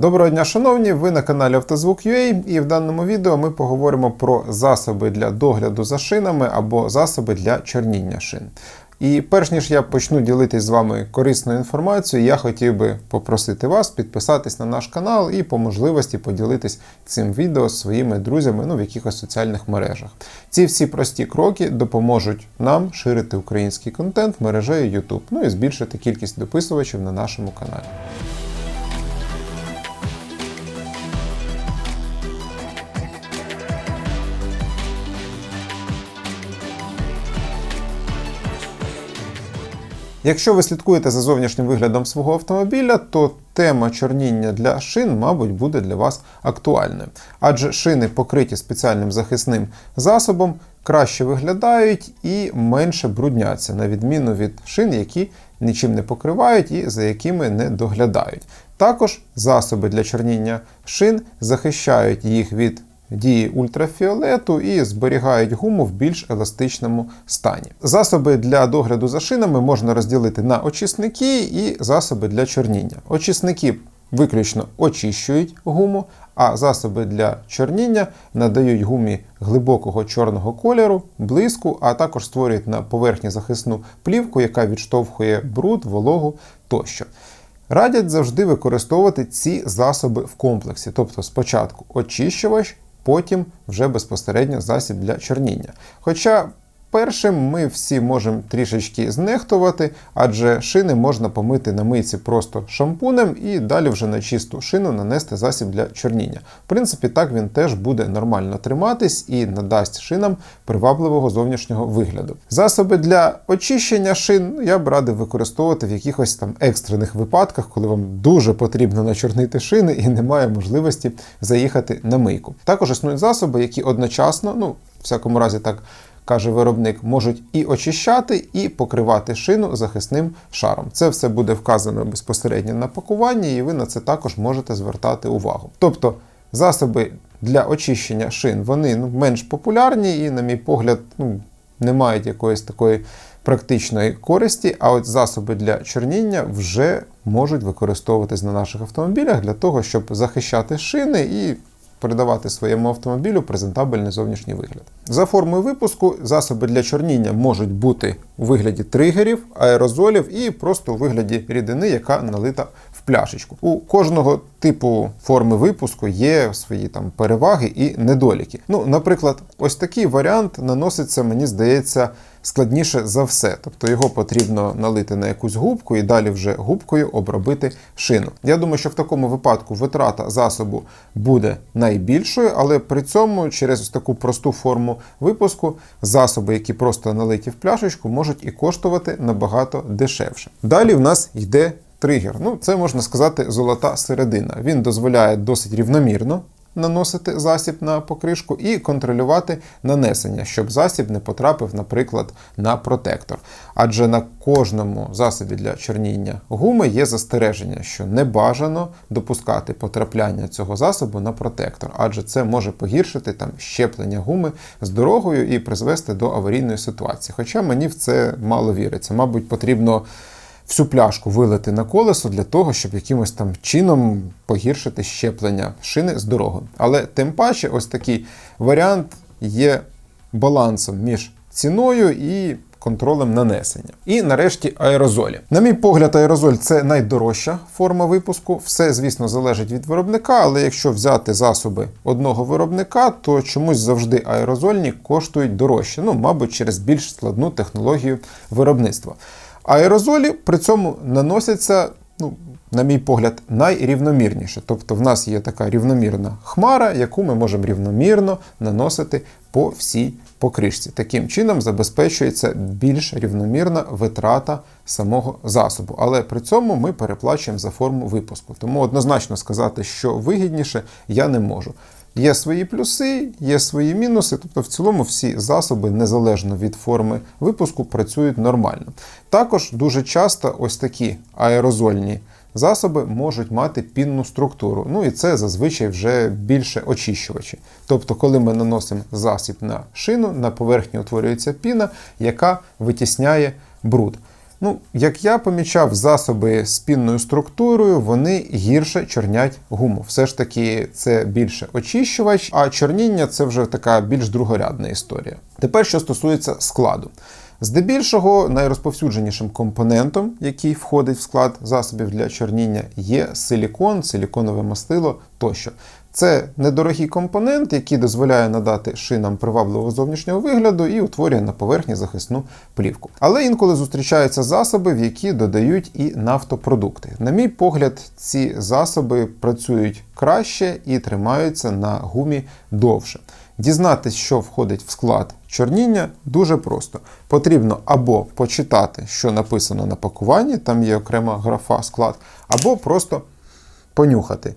Доброго дня, шановні! Ви на каналі Автозвук.ua і в даному відео ми поговоримо про засоби для догляду за шинами або засоби для чорніння шин. І перш ніж я почну ділитись з вами корисною інформацією, я хотів би попросити вас підписатись на наш канал і по можливості поділитись цим відео з своїми друзями ну, в якихось соціальних мережах. Ці всі прості кроки допоможуть нам ширити український контент мережею YouTube, ну і збільшити кількість дописувачів на нашому каналі. Якщо ви слідкуєте за зовнішнім виглядом свого автомобіля, то тема чорніння для шин, мабуть, буде для вас актуальною. Адже шини покриті спеціальним захисним засобом, краще виглядають і менше брудняться, на відміну від шин, які нічим не покривають і за якими не доглядають. Також засоби для чорніння шин захищають їх від дії ультрафіолету і зберігають гуму в більш еластичному стані. Засоби для догляду за шинами можна розділити на очисники і засоби для чорніння. Очисники виключно очищують гуму, а засоби для чорніння надають гумі глибокого чорного кольору, блиску, а також створюють на поверхні захисну плівку, яка відштовхує бруд, вологу тощо. Радять завжди використовувати ці засоби в комплексі, тобто спочатку очищувач, потім вже безпосередньо засіб для чорніння. Хоча першим ми всі можемо трішечки знехтувати, адже шини можна помити на мийці просто шампунем і далі вже на чисту шину нанести засіб для чорніння. В принципі, так він теж буде нормально триматись і надасть шинам привабливого зовнішнього вигляду. Засоби для очищення шин я б радив використовувати в якихось там екстрених випадках, коли вам дуже потрібно начорнити шини і немає можливості заїхати на мийку. Також існують засоби, які одночасно, ну, в всякому разі, так каже виробник, можуть і очищати, і покривати шину захисним шаром. Це все буде вказано безпосередньо на пакуванні, і ви на це також можете звертати увагу. Тобто засоби для очищення шин вони ну, менш популярні і, на мій погляд, ну, не мають якоїсь такої практичної користі, а от засоби для чорніння вже можуть використовуватись на наших автомобілях для того, щоб захищати шини і передавати своєму автомобілю презентабельний зовнішній вигляд. За формою випуску засоби для чорніння можуть бути у вигляді тригерів, аерозолів і просто у вигляді рідини, яка налита в пляшечку. У кожного типу форми випуску є свої там переваги і недоліки. Ну, наприклад, ось такий варіант наноситься, мені здається, складніше за все. Тобто його потрібно налити на якусь губку і далі вже губкою обробити шину. Я думаю, що в такому випадку витрата засобу буде найбільшою, але при цьому через ось таку просту форму випуску засоби, які просто налиті в пляшечку, можуть і коштувати набагато дешевше. Далі в нас йде тригер. Ну, це можна сказати золота середина. Він дозволяє досить рівномірно наносити засіб на покришку і контролювати нанесення, щоб засіб не потрапив, наприклад, на протектор. Адже на кожному засобі для чорніння гуми є застереження, що не бажано допускати потрапляння цього засобу на протектор, адже це може погіршити там щеплення гуми з дорогою і призвести до аварійної ситуації. Хоча мені в це мало віриться. Мабуть, потрібно всю пляшку вилити на колесо для того, щоб якимось там чином погіршити щеплення шини з дорогою. Але тим паче, ось такий варіант є балансом між ціною і контролем нанесення. І нарешті аерозолі. На мій погляд, аерозоль це найдорожча форма випуску. Все, звісно, залежить від виробника, але якщо взяти засоби одного виробника, то чомусь завжди аерозольні коштують дорожче. Ну, мабуть, через більш складну технологію виробництва. Аерозолі при цьому наносяться, ну, на мій погляд, найрівномірніше. Тобто в нас є така рівномірна хмара, яку ми можемо рівномірно наносити по всій покришці. Таким чином забезпечується більш рівномірна витрата самого засобу. Але при цьому ми переплачуємо за форму випуску. Тому однозначно сказати, що вигідніше, я не можу. Є свої плюси, є свої мінуси, тобто в цілому всі засоби, незалежно від форми випуску, працюють нормально. Також дуже часто ось такі аерозольні засоби можуть мати пінну структуру. Ну і це зазвичай вже більше очищувачі. Тобто, коли ми наносимо засіб на шину, на поверхні утворюється піна, яка витісняє бруд. Ну, як я помічав, засоби з пінною структурою вони гірше чорнять гуму. Все ж таки, це більше очищувач, а чорніння це вже така більш другорядна історія. Тепер, що стосується складу. Здебільшого найрозповсюдженішим компонентом, який входить в склад засобів для чорніння, є силікон, силіконове мастило тощо. Це недорогий компонент, який дозволяє надати шинам привабливого зовнішнього вигляду і утворює на поверхні захисну плівку. Але інколи зустрічаються засоби, в які додають і нафтопродукти. На мій погляд, ці засоби працюють краще і тримаються на гумі довше. Дізнатись, що входить в склад чорніння, дуже просто. Потрібно або почитати, що написано на пакуванні, там є окрема графа склад, або просто понюхати.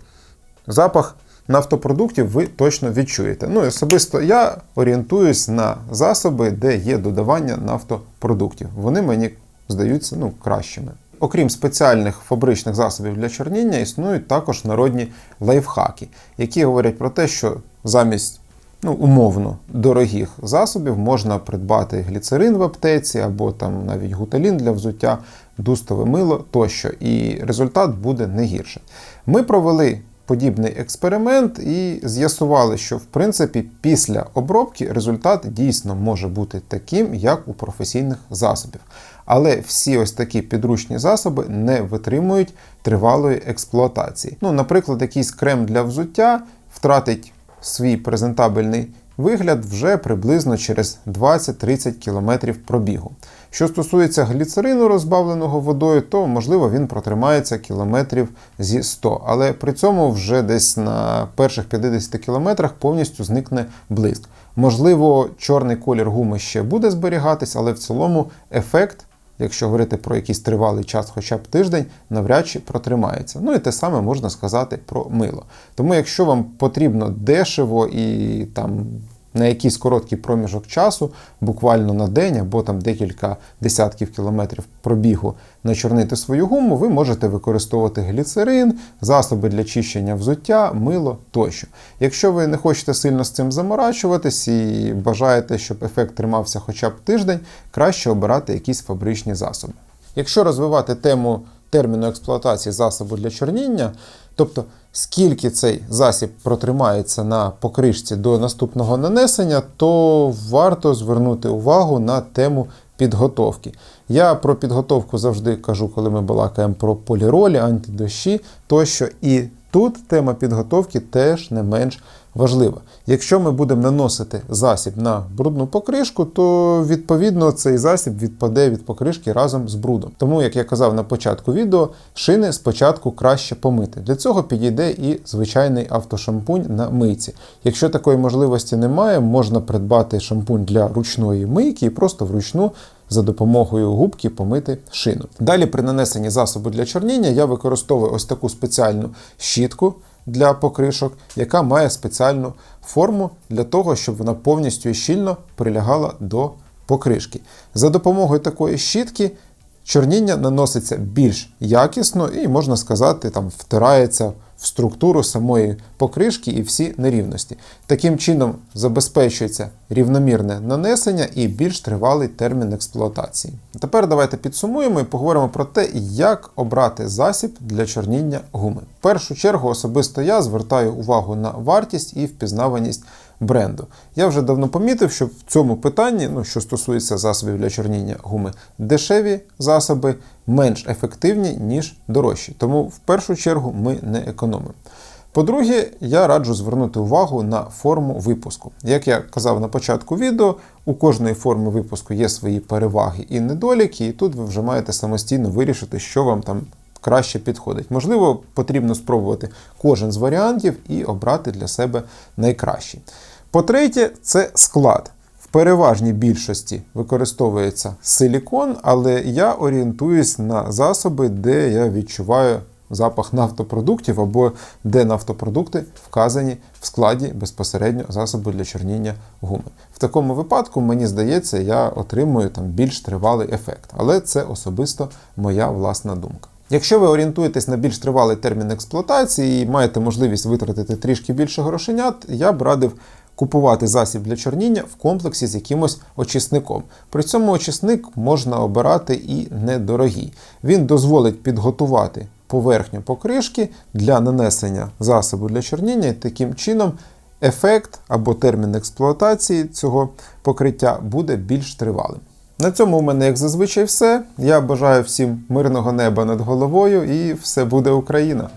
Запах нафтопродуктів ви точно відчуєте. Ну і особисто я орієнтуюсь на засоби, де є додавання нафтопродуктів. Вони мені здаються ну, кращими. Окрім спеціальних фабричних засобів для чорніння, існують також народні лайфхаки, які говорять про те, що замість ну, умовно дорогих засобів можна придбати гліцерин в аптеці або там навіть гуталін для взуття, дустове мило тощо, і результат буде не гірше. Ми провели подібний експеримент і з'ясували, що в принципі після обробки результат дійсно може бути таким, як у професійних засобів. Але всі ось такі підручні засоби не витримують тривалої експлуатації. Ну, наприклад, якийсь крем для взуття втратить свій презентабельний вигляд вже приблизно через 20-30 км пробігу. Що стосується гліцерину, розбавленого водою, то можливо він протримається кілометрів зі 100, але при цьому вже десь на перших 50 кілометрах повністю зникне блиск. Можливо, чорний колір гуми ще буде зберігатись, але в цілому ефект якщо говорити про якийсь тривалий час, хоча б тиждень, навряд чи протримається. Ну і те саме можна сказати про мило. Тому, якщо вам потрібно дешево і там на якийсь короткий проміжок часу, буквально на день або там декілька десятків кілометрів пробігу начорнити свою гуму, ви можете використовувати гліцерин, засоби для чищення взуття, мило тощо. Якщо ви не хочете сильно з цим заморачуватись і бажаєте, щоб ефект тримався хоча б тиждень, краще обирати якісь фабричні засоби. Якщо розвивати тему терміну експлуатації засобу для чорніння, тобто скільки цей засіб протримається на покришці до наступного нанесення, то варто звернути увагу на тему підготовки. Я про підготовку завжди кажу, коли ми балакаємо про поліролі, антидощі тощо. І тут тема підготовки теж не менш важлива. Якщо ми будемо наносити засіб на брудну покришку, то відповідно цей засіб відпаде від покришки разом з брудом. Тому, як я казав на початку відео, шини спочатку краще помити. Для цього підійде і звичайний автошампунь на мийці. Якщо такої можливості немає, можна придбати шампунь для ручної мийки і просто вручну. За допомогою губки помити шину. Далі при нанесенні засобу для чорніння я використовую ось таку спеціальну щітку для покришок, яка має спеціальну форму для того, щоб вона повністю і щільно прилягала до покришки. За допомогою такої щітки чорніння наноситься більш якісно і, можна сказати, там втирається в структуру самої покришки і всі нерівності. Таким чином забезпечується рівномірне нанесення і більш тривалий термін експлуатації. Тепер давайте підсумуємо і поговоримо про те, як обрати засіб для чорніння гуми. В першу чергу особисто я звертаю увагу на вартість і впізнаваність бренду. Я вже давно помітив, що в цьому питанні, ну що стосується засобів для чорніння гуми, дешеві засоби менш ефективні, ніж дорожчі. Тому в першу чергу ми не економимо. По-друге, я раджу звернути увагу на форму випуску. Як я казав на початку відео, у кожної форми випуску є свої переваги і недоліки, і тут ви вже маєте самостійно вирішити, що вам там краще підходить. Можливо, потрібно спробувати кожен з варіантів і обрати для себе найкращий. По-третє, це склад. В переважній більшості використовується силікон, але я орієнтуюсь на засоби, де я відчуваю запах нафтопродуктів або де нафтопродукти вказані в складі безпосередньо засобу для чорніння гуми. В такому випадку, мені здається, я отримую там більш тривалий ефект, але це особисто моя власна думка. Якщо ви орієнтуєтесь на більш тривалий термін експлуатації і маєте можливість витратити трішки більше грошенят, я б радив купувати засіб для чорніння в комплексі з якимось очисником. При цьому очисник можна обирати і недорогий. Він дозволить підготувати поверхню покришки для нанесення засобу для чорніння, і таким чином ефект або термін експлуатації цього покриття буде більш тривалим. На цьому у мене, як зазвичай, все. Я бажаю всім мирного неба над головою і все буде Україна!